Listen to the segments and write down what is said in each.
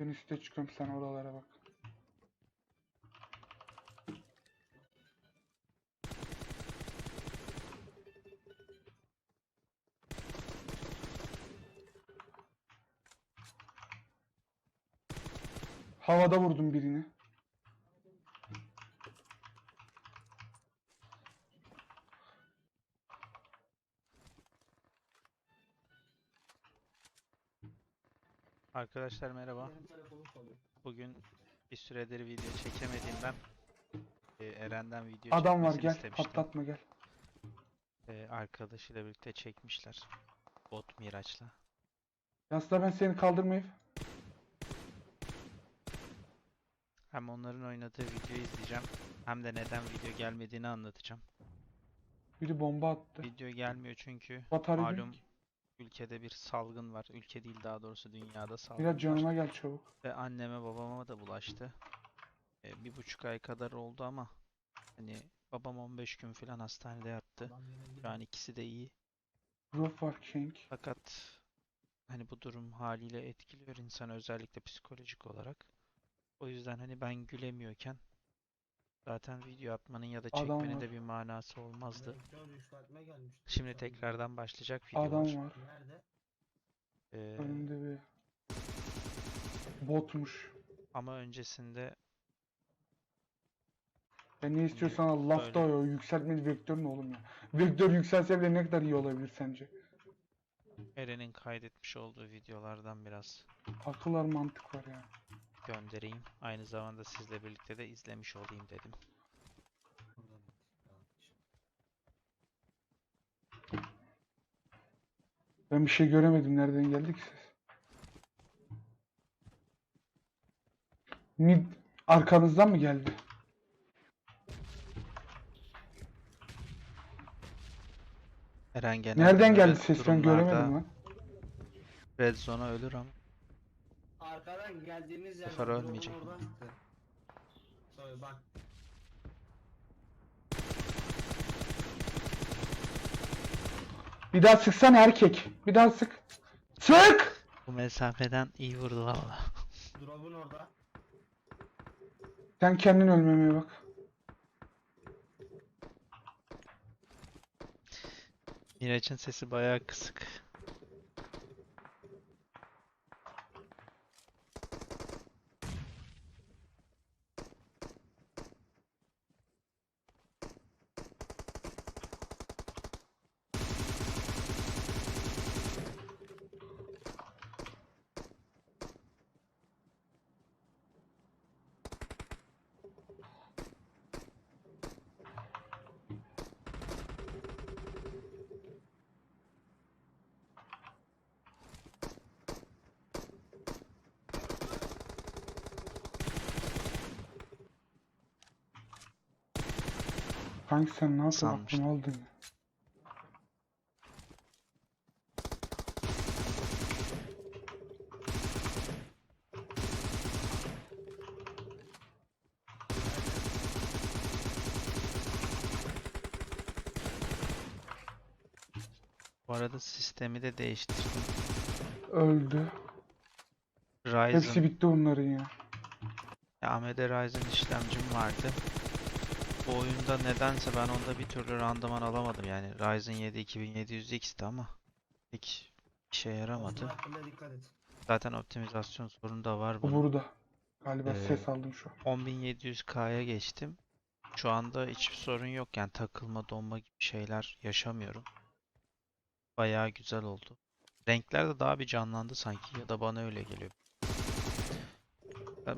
Ben üste çıkıyorum sen oralara bak. Havada vurdum birini. Arkadaşlar merhaba. Bugün bir süredir video çekemediğimden e, Eren'den video Adam var gel istemiştim. patlatma gel. E, arkadaşıyla birlikte çekmişler. Bot Miraç'la. Aslında ben seni kaldırmayıp Hem onların oynadığı videoyu izleyeceğim. Hem de neden video gelmediğini anlatacağım. biri bomba attı. Video gelmiyor çünkü Batarya malum değil. Ülkede bir salgın var. Ülke değil daha doğrusu dünyada salgın Biraz var. canıma gel çabuk. Ve anneme babama da bulaştı. E, bir buçuk ay kadar oldu ama hani babam 15 gün falan hastanede yattı. Şu an ikisi de iyi. King. Fakat hani bu durum haliyle etkiliyor insanı özellikle psikolojik olarak. O yüzden hani ben gülemiyorken zaten video atmanın ya da Adam çekmenin var. de bir manası olmazdı. Şimdi tekrardan başlayacak Adam videolar. var. Nerede? Ee, Önümde bir botmuş. ama öncesinde Ben ne istiyorsan al laf da o yükseltmeli vektör ne oğlum ya. Vektör yükselse bile ne kadar iyi olabilir sence? Eren'in kaydetmiş olduğu videolardan biraz Akıl var mantık var ya. Göndereyim. Aynı zamanda sizle birlikte de izlemiş olayım dedim. Ben bir şey göremedim. Nereden geldi ki ses? Mid arkanızdan mı geldi? Eren genelde Nereden geldi ses ben durumlarda göremedim lan. Red Zone'a ölür ama Arkadan geldiğimiz yer. sefer ölmeyecek. Oradan çıktı. Tabii bak. Bir daha sıksana erkek. Bir daha sık. Sık! bu mesafeden iyi vurdu valla. Drop'un orada. Sen kendin ölmemeye bak. Miraç'ın sesi bayağı kısık. Kanki sen ne yapıyorsun? Sanmıştım. Ya. Bu arada sistemi de değiştirdim. Öldü. Ryzen, Hepsi bitti onların ya. ya AMD Ryzen işlemcim vardı. Bu oyunda nedense ben onda bir türlü randıman alamadım yani. Ryzen 7 2700X'ti ama pek işe yaramadı. Dikkat et. Zaten optimizasyon sorunu da var Bu bunun. burada. Galiba Ee, ses aldım şu an. 10700K'ya geçtim. Şu anda hiçbir sorun yok yani takılma donma gibi şeyler yaşamıyorum. Bayağı güzel oldu. Renkler de daha bir canlandı sanki ya da bana öyle geliyor.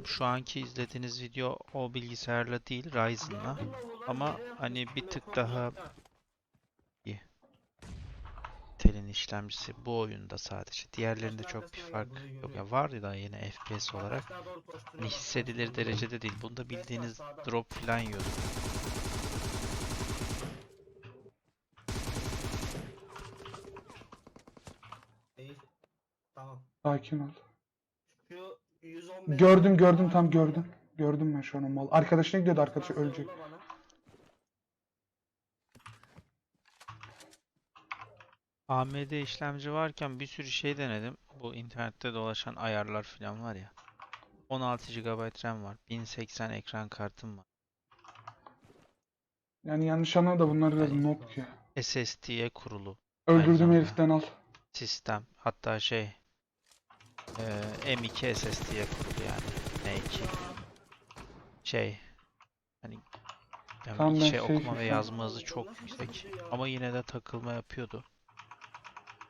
Şu anki izlediğiniz video o bilgisayarla değil Ryzen'la. Ama hani bir tık daha Ha. Intel'in işlemcisi bu oyunda sadece. Diğerlerinde çok bir fark yok. Ya vardı da yine FPS olarak. Hani hissedilir derecede değil. Bunda bildiğiniz drop falan. Tamam. Sakin ol. Şu 115 Gördüm gördüm tam gördüm. Gördüm ben şu an o mal. Arkadaşına gidiyordu arkadaşı ölecek. AMD işlemci varken bir sürü şey denedim. Bu internette dolaşan ayarlar falan var ya. 16 GB RAM var. 1080 ekran kartım var. Yani yanlış anlama da bunlar biraz nok ya. SSD'ye kurulu Öldürdüğüm heriften al. sistem. Hatta şey eee, M2 SSD'ye kurulu yani. M2. Şey hani yani ben şey şey okuma ve düşünüyorum. yazma hızı çok yüksek ama yine de takılma yapıyordu.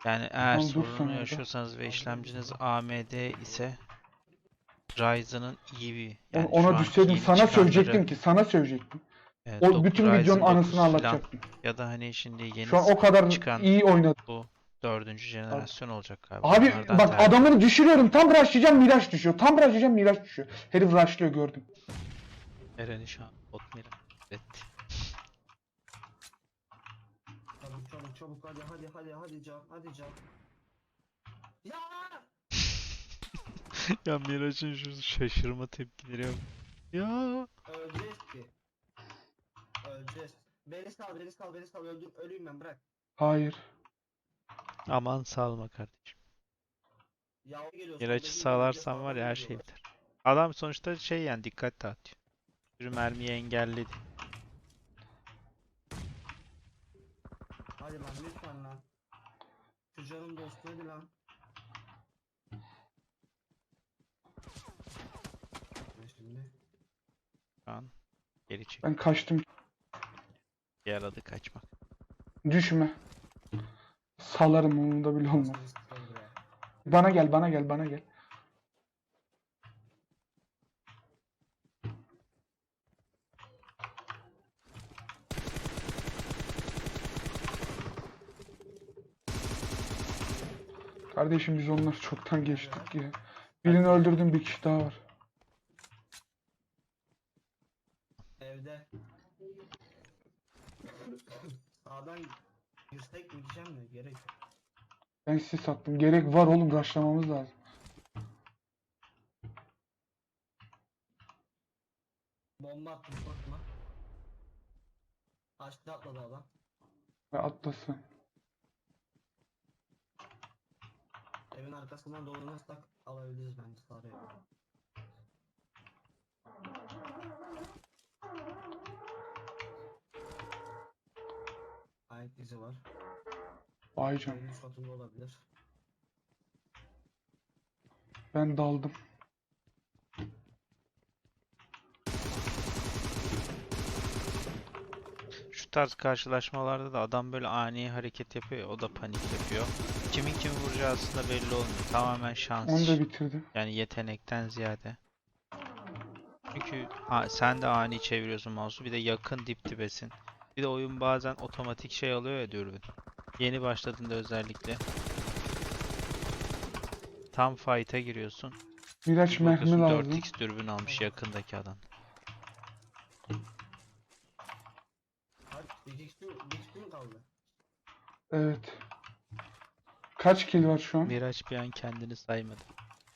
Yani eğer Tamam, sorunu yaşıyorsanız ve işlemciniz AMD ise Ryzen'ın iyi bir Onu- yani Ona düşseydim sana çıkanları, söyleyecektim ki sana söyleyecektim. evet, O bütün Ryzen videonun 9 anısını anlatacaktım. ya da hani şimdi yeni Şu an o kadar çıkan iyi oynadı. bu dördüncü jenerasyon olacak galiba. Abi Onlardan bak tercih- adamını düşürüyorum. Tam rushlayacağım Miraç düşüyor. Tam rushlayacağım Miraç düşüyor. Herif rushlıyor gördüm. Eren'i şu an Otmir'e etti. Çabuk çabuk çabuk hadi hadi hadi hadi can hadi can. Ya! ya Miraç'ın şu şaşırma tepkileri yok. Ya. Öleceğiz ki. Öleceğiz. Beni sal beni sal beni sal öldüm öleyim ben bırak. Hayır. Aman salma kardeşim. Miraç'ı sağlarsan var ya her şey biter. Adam sonuçta şey yani dikkat dağıtıyor. Bir mermiyi engelledi. Hadi lan lütfen lan. Şu canın dostu hadi lan. Ben Şimdi. Şu an geri çek. Ben kaçtım. Yaradı kaçmak. Düşme. Salarım umurumda bile olmaz. Bana gel bana gel bana gel. Kardeşim biz onları çoktan geçtik ya. Birini öldürdüm bir kişi daha var. Evde. Sağdan girsek mi diyeceğim de gerek yok. Ben size sattım. Gerek var oğlum rushlamamız lazım. Bomba attım korkma. Aşağı atladı adam. Ve atlasın. Evin arkasından dolanırsak alabiliriz bence sarıya. İzi var. Vay canına. Olabilir. Ben daldım. Şu tarz karşılaşmalarda da adam böyle ani hareket yapıyor ya, o da panik yapıyor. Kimin kimi vuracağı aslında belli olmuyor. Tamamen şans Onu da bitirdim. Yani yetenekten ziyade. Çünkü ha, sen de ani çeviriyorsun mouse'u bir de yakın dip dibesin. Bir de oyun bazen otomatik şey alıyor ya dürbün. Yeni başladığında özellikle. Tam fight'a giriyorsun. Miraç Bir mermi bakıyorsun lazım. 4x dürbün almış yakındaki adam. Kaç? Bir kişi, bir kişi mi kaldı? Evet. Kaç kill var şu an? Miraç bir an kendini saymadı.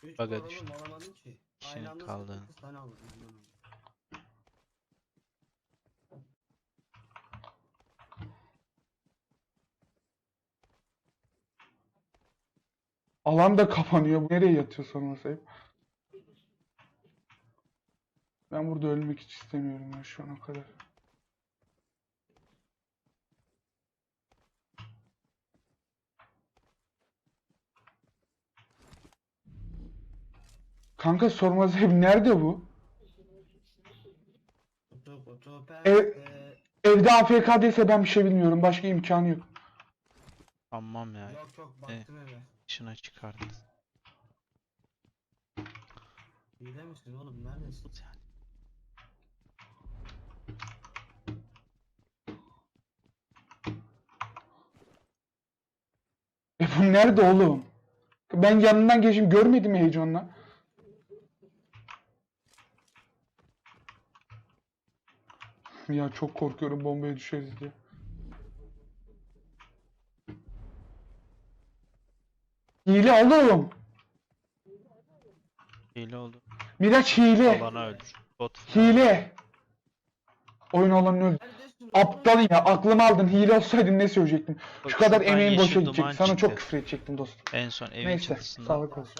3 Baga var düştü. alamadım ki. Kişinin anda kaldığını. 8 tane aldım. Alan da kapanıyor. Bu Nereye yatıyor sorması. Ben burada ölmek hiç istemiyorum ya şu an o kadar. Kanka sorması ayıp. Nerede bu? Ev-. Evde AFK değilse ben bir şey bilmiyorum. Başka imkanı yok. Tamam ya. Yok yok baktım eve. Dışına çıkardın. Hile misin oğlum neredesin? E bu nerede oğlum? Ben yanından geçim görmedim heyecanla. Ya çok korkuyorum bombaya düşeriz diye. Hile oğlum. Hile oldu. Miraç hile. Alana öldür. Bot. Hile. Oyun alanını öldü. Neredesin oğlum? Aptal ya aklımı aldın. Hile olsaydın ne söyleyecektin? Bak Şu kadar şuradan emeğin yeşil boşa duman gidecek. Sana çok çıktı. küfür edecektim dostum. En son evin Neyse çatısında sağlık olsun.